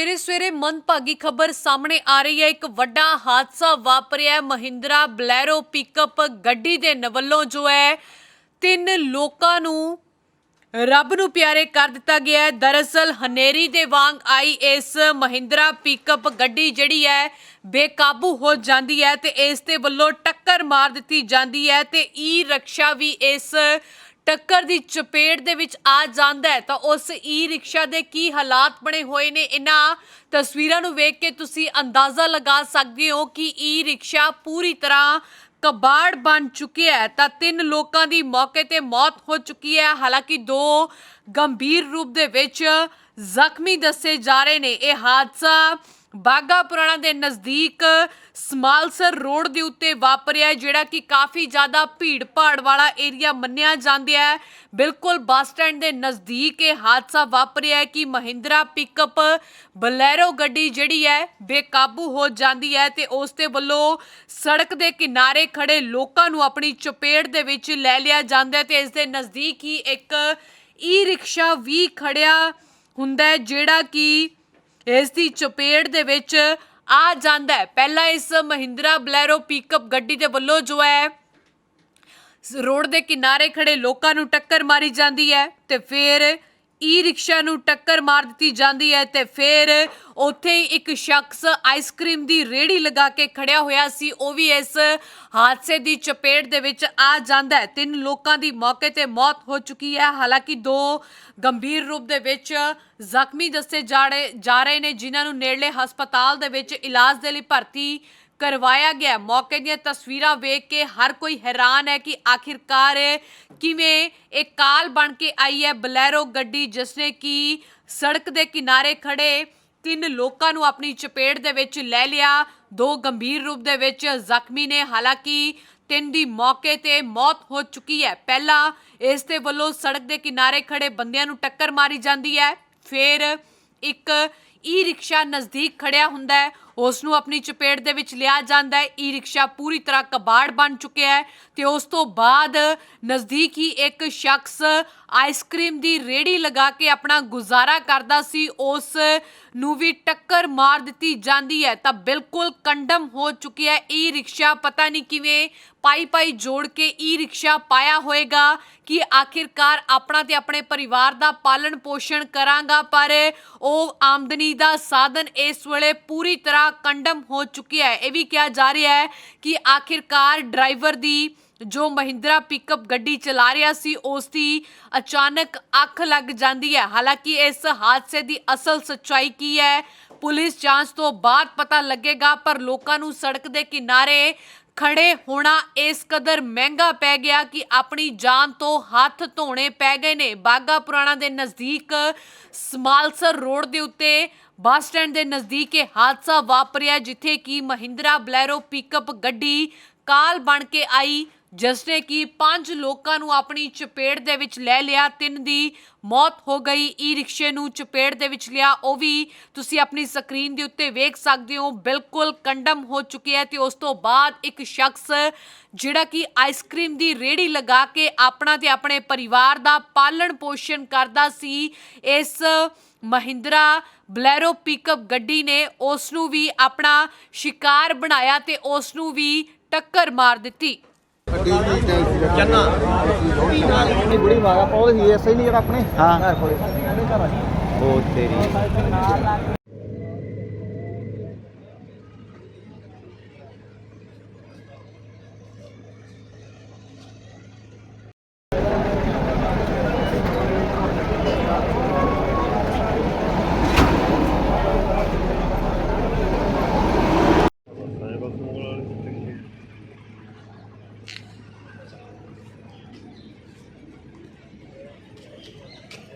ਸਵੇਰੇ ਸਵੇਰੇ ਮੰਦਭਾਗੀ ਖਬਰ ਸਾਹਮਣੇ ਆ ਰਹੀ ਹੈ। ਇੱਕ ਵੱਡਾ ਹਾਦਸਾ ਵਾਪਰਿਆ ਮਹਿੰਦਰਾ ਬਲੈਰੋ ਪਿਕਅਪ ਗੱਡੀ ਦੇ ਨ- ਜੋ ਹੈ, ਤਿੰਨ ਲੋਕਾਂ ਨੂੰ ਰੱਬ ਨੂੰ ਪਿਆਰੇ ਕਰ ਦਿੱਤਾ ਗਿਆ ਹੈ। ਦਰਅਸਲ ਹਨੇਰੀ ਦੇ ਵਾਂਗ ਆਈ ਇਸ ਮਹਿੰਦਰਾ ਪਿਕਅਪ ਗੱਡੀ ਜਿਹੜੀ ਹੈ, ਬੇਕਾਬੂ ਹੋ ਜਾਂਦੀ ਹੈ ਤੇ ਇਸ ਦੇ ਵੱਲੋਂ ਟੱਕਰ ਮਾਰ ਦਿੱਤੀ ਜਾਂਦੀ ਹੈ ਤੇ ਈ ਰਕਸ਼ਾ ਵੀ ਇਸ ਟੱਕਰ ਦੀ ਚਪੇਟ ਦੇ ਵਿੱਚ ਆ ਜਾਂਦਾ ਹੈ। ਤਾਂ ਉਸ ਈ ਰਿਕਸ਼ਾ ਦੇ ਕੀ ਹਾਲਾਤ ਬਣੇ ਹੋਏ ਨੇ? ਇਹਨਾਂ ਤਸਵੀਰਾਂ ਨੂੰ ਵੇਖ ਕੇ ਤੁਸੀਂ ਅੰਦਾਜ਼ਾ ਲਗਾ ਸਕਦੇ ਹੋ ਕਿ ਈ ਰਿਕਸ਼ਾ ਪੂਰੀ ਤਰ੍ਹਾਂ ਕਬਾੜ ਬਣ ਚੁੱਕਿਆ ਹੈ। ਤਾਂ ਤਿੰਨ ਲੋਕਾਂ ਦੀ ਮੌਕੇ ਤੇ ਮੌਤ ਹੋ ਚੁੱਕੀ ਹੈ। ਹਾਲਾਂਕਿ ਦੋ ਗੰਭੀਰ ਰੂਪ ਦੇ ਵਿੱਚ ਜ਼ਖਮੀ ਦੱਸੇ ਜਾ ਰਹੇ ਨੇ। ਇਹ ਹਾਦਸਾ ਬਾਗਾ ਪੁਰਾਣਾ ਦੇ ਨਜ਼ਦੀਕ ਸਮਾਲਸਰ ਰੋਡ ਦੇ ਉੱਤੇ ਵਾਪਰਿਆ ਜਿਹੜਾ ਕਿ ਕਾਫੀ ਜ਼ਿਆਦਾ ਭੀੜ ਭਾੜ ਵਾਲਾ ਏਰੀਆ ਮੰਨਿਆ ਜਾਂਦਾ ਹੈ। ਬਿਲਕੁਲ ਬੱਸ ਸਟੈਂਡ ਦੇ ਨਜ਼ਦੀਕ ਇਹ ਹਾਦਸਾ ਵਾਪਰਿਆ ਕਿ ਮਹਿੰਦਰਾ ਪਿਕਅਪ ਬਲੈਰੋ ਗੱਡੀ ਜਿਹੜੀ ਹੈ, ਬੇਕਾਬੂ ਹੋ ਜਾਂਦੀ ਹੈ ਤੇ ਉਸ ਦੇ ਵੱਲੋਂ ਸੜਕ ਦੇ ਕਿਨਾਰੇ ਖੜੇ ਲੋਕਾਂ ਨੂੰ ਆਪਣੀ ਚਪੇਟ ਦੇ ਵਿੱਚ ਲੈ ਲਿਆ ਜਾਂਦਾ ਹੈ ਤੇ ਇਸ ਦੇ ਨਜ਼ਦੀਕ ਹੀ ਇੱਕ ਈ ਰਿਕਸ਼ਾ ਵੀ ਖੜਿਆ ਹੁੰਦਾ ਜਿਹੜਾ ਕਿ ਇਸ ਦੀ ਚਪੇੜ ਦੇ ਵਿੱਚ ਆ ਜਾਂਦਾ ਹੈ। ਪਹਿਲਾਂ ਇਸ ਮਹਿੰਦਰਾ ਬਲੈਰੋ ਪਿਕਅਪ ਗੱਡੀ ਦੇ ਵੱਲੋਂ ਜੋ ਹੈ, ਰੋਡ ਦੇ ਕਿਨਾਰੇ ਖੜੇ ਲੋਕਾਂ ਨੂੰ ਟੱਕਰ ਮਾਰੀ ਜਾਂਦੀ ਹੈ ਤੇ ਫਿਰ ਈ ਰਿਕਸ਼ਾ ਨੂੰ ਟੱਕਰ ਮਾਰ ਦਿੱਤੀ ਜਾਂਦੀ ਹੈ ਤੇ ਫਿਰ ਉੱਥੇ ਹੀ ਇੱਕ ਸ਼ਖਸ ਆਈਸਕ੍ਰੀਮ ਦੀ ਰੇੜੀ ਲਗਾ ਕੇ ਖੜਿਆ ਹੋਇਆ ਸੀ। ਉਹ ਵੀ ਇਸ ਹਾਦਸੇ ਦੀ ਚਪੇਟ ਦੇ ਵਿੱਚ ਆ ਜਾਂਦਾ ਹੈ। ਤਿੰਨ ਲੋਕਾਂ ਦੀ ਮੌਕੇ ਤੇ ਮੌਤ ਹੋ ਚੁੱਕੀ ਹੈ। ਹਾਲਾਂਕਿ ਦੋ ਗੰਭੀਰ ਰੂਪ ਦੇ ਵਿੱਚ ਜ਼ਖਮੀ ਦੱਸੇ ਜਾ ਜਾ ਰਹੇ ਨੇ, ਜਿਨ੍ਹਾਂ ਨੂੰ ਨੇੜਲੇ ਹਸਪਤਾਲ ਦੇ ਵਿੱਚ ਇਲਾਜ ਦੇ ਲਈ ਭਰਤੀ ਕਰਵਾਇਆ ਗਿਆ। ਮੌਕੇ ਦੀਆਂ ਤਸਵੀਰਾਂ ਵੇਖ ਕੇ ਹਰ ਕੋਈ ਹੈਰਾਨ ਹੈ ਕਿ ਆਖਿਰਕਾਰ ਕਿਵੇਂ ਇਹ ਕਾਲ ਬਣ ਕੇ ਆਈ ਹੈ। ਬਲੈਰੋ ਗੱਡੀ ਜਿਸ ਨੇ ਕਿ ਸੜਕ ਦੇ ਕਿਨਾਰੇ ਖੜੇ ਤਿੰਨ ਲੋਕਾਂ ਨੂੰ ਆਪਣੀ ਚਪੇਟ ਦੇ ਵਿੱਚ ਲੈ ਲਿਆ। ਦੋ ਗੰਭੀਰ ਰੂਪ ਦੇ ਵਿੱਚ ਜ਼ਖਮੀ ਨੇ। ਹਾਲਾਂਕਿ ਤਿੰਨ ਦੀ ਮੌਕੇ ਤੇ ਮੌਤ ਹੋ ਚੁੱਕੀ ਹੈ। ਪਹਿਲਾਂ ਇਸ ਦੇ ਵੱਲੋਂ ਸੜਕ ਦੇ ਕਿਨਾਰੇ ਖੜੇ ਬੰਦਿਆਂ ਨੂੰ ਟੱਕਰ ਮਾਰੀ ਜਾਂਦੀ ਹੈ। ਫਿਰ ਇੱਕ ਈ ਰਿਕਸ਼ਾ ਨਜ਼ਦੀਕ ਖੜਿਆ ਹੁੰਦਾ ਹੈ। ਉਸ ਨੂੰ ਆਪਣੀ ਚਪੇਟ ਦੇ ਵਿੱਚ ਲਿਆ ਜਾਂਦਾ ਹੈ। ਈ ਰਿਕਸ਼ਾ ਪੂਰੀ ਤਰ੍ਹਾਂ ਕਬਾੜ ਬਣ ਚੁੱਕਿਆ ਹੈ ਤੇ ਉਸ ਤੋਂ ਬਾਅਦ ਨਜ਼ਦੀਕ ਹੀ ਇੱਕ ਸ਼ਖਸ ਆਈਸਕ੍ਰੀਮ ਦੀ ਰੇੜੀ ਲਗਾ ਕੇ ਆਪਣਾ ਗੁਜ਼ਾਰਾ ਕਰਦਾ ਸੀ। ਉਸ ਨੂੰ ਵੀ ਟੱਕਰ ਮਾਰ ਦਿੱਤੀ ਜਾਂਦੀ ਹੈ, ਤਾਂ ਬਿਲਕੁਲ ਕੰਡਮ ਹੋ ਚੁੱਕੀ ਹੈ ਈ ਰਿਕਸ਼ਾ ਪਤਾ ਨਹੀਂ ਕਿਵੇਂ ਪਾਈ ਪਾਈ ਜੋੜ ਕੇ ਈ ਰਿਕਸ਼ਾ ਪਾਇਆ ਹੋਏਗਾ ਕਿ ਆਖਿਰਕਾਰ ਆਪਣਾ ਤੇ ਆਪਣੇ ਪਰਿਵਾਰ ਦਾ ਪਾਲਣ ਪੋਸ਼ਣ ਕਰਾਂਗਾ, ਪਰ ਉਹ ਆਮਦਨੀ ਦਾ ਸਾਧਨ ਇਸ ਵੇਲੇ ਪੂਰੀ ਤਰ੍ਹਾਂ ਕੰਡਮ ਹੋ ਚੁੱਕਿਆ ਹੈ। ਇਹ ਵੀ ਕਿਹਾ ਜਾ ਰਿਹਾ ਹੈ ਕਿ ਆਖਿਰਕਾਰ ਡਰਾਈਵਰ ਦੀ ਜੋ ਮਹਿੰਦਰਾ ਪਿਕਅਪ ਗੱਡੀ ਚਲਾ ਰਿਹਾ ਸੀ ਉਸ ਦੀ ਅਚਾਨਕ ਅੱਖ ਲੱਗ ਜਾਂਦੀ ਹੈ। ਹਾਲਾਂਕਿ ਇਸ ਹਾਦਸੇ ਦੀ ਅਸਲ ਸੱਚਾਈ ਕੀ ਹੈ? ਪੁਲਿਸ ਜਾਂਚ ਤੋਂ ਬਾਅਦ ਪਤਾ ਲੱਗੇਗਾ, ਪਰ ਲੋਕਾਂ ਨੂੰ ਸੜਕ ਦੇ ਕਿਨਾਰੇ ਖੜੇ ਹੋਣਾ ਇਸ ਕਦਰ ਮਹਿੰਗਾ ਪੈ ਗਿਆ ਕਿ ਆਪਣੀ ਜਾਨ ਤੋਂ ਹੱਥ ਧੋਣੇ ਪੈ ਗਏ ਨੇ। ਬਾਗਾ ਪੁਰਾਣਾ ਦੇ ਨਜ਼ਦੀਕ ਸਮਾਲਸਰ ਰੋਡ ਦੇ ਉੱਤੇ ਬੱਸ ਸਟੈਂਡ ਦੇ ਨਜ਼ਦੀਕ ਇਹ ਹਾਦਸਾ ਵਾਪਰਿਆ, ਜਿੱਥੇ ਕਿ ਮਹਿੰਦਰਾ ਬਲੈਰੋ ਪਿਕਅਪ ਗੱਡੀ ਕਾਲ ਬਣ ਕੇ ਆਈ। ਜਿਸ ਨੇ ਕਿ ਪੰਜ ਲੋਕਾਂ ਨੂੰ ਆਪਣੀ ਚਪੇਟ ਦੇ ਵਿੱਚ ਲੈ ਲਿਆ, ਤਿੰਨ ਦੀ ਮੌਤ ਹੋ ਗਈ ਈ ਰਿਕਸ਼ੇ ਨੂੰ ਚਪੇਟ ਦੇ ਵਿੱਚ ਲਿਆ, ਉਹ ਵੀ ਤੁਸੀਂ ਆਪਣੀ ਸਕਰੀਨ ਦੇ ਉੱਤੇ ਵੇਖ ਸਕਦੇ ਹੋ, ਬਿਲਕੁਲ ਕੰਡਮ ਹੋ ਚੁੱਕਿਆ ਹੈ ਤੇ ਉਸ ਤੋਂ ਬਾਅਦ ਇੱਕ ਸ਼ਖਸ ਜਿਹੜਾ ਕਿ ਆਈਸਕ੍ਰੀਮ ਦੀ ਰੇੜੀ ਲਗਾ ਕੇ ਆਪਣਾ ਤੇ ਆਪਣੇ ਪਰਿਵਾਰ ਦਾ ਪਾਲਣ ਪੋਸ਼ਣ ਕਰਦਾ ਸੀ, ਇਸ ਮਹਿੰਦਰਾ ਬਲੈਰੋ ਪਿਕਅਪ ਗੱਡੀ ਨੇ ਉਸ ਨੂੰ ਵੀ ਆਪਣਾ ਸ਼ਿਕਾਰ ਬਣਾਇਆ ਤੇ ਉਸ ਨੂੰ ਵੀ ਟੱਕਰ ਮਾਰ ਦਿੱਤੀ। ਚੰਨਾ। ਨਹੀਂ ਬੁੜੀ ਮਾਗਾ ਪਾਉ ਹੀ ਐਸਾ ਹੀ ਨਹੀਂ ਜਿਹੜਾ ਆਪਣੇ ਹਾਂ। ਉਹ ਤੇਰੀ।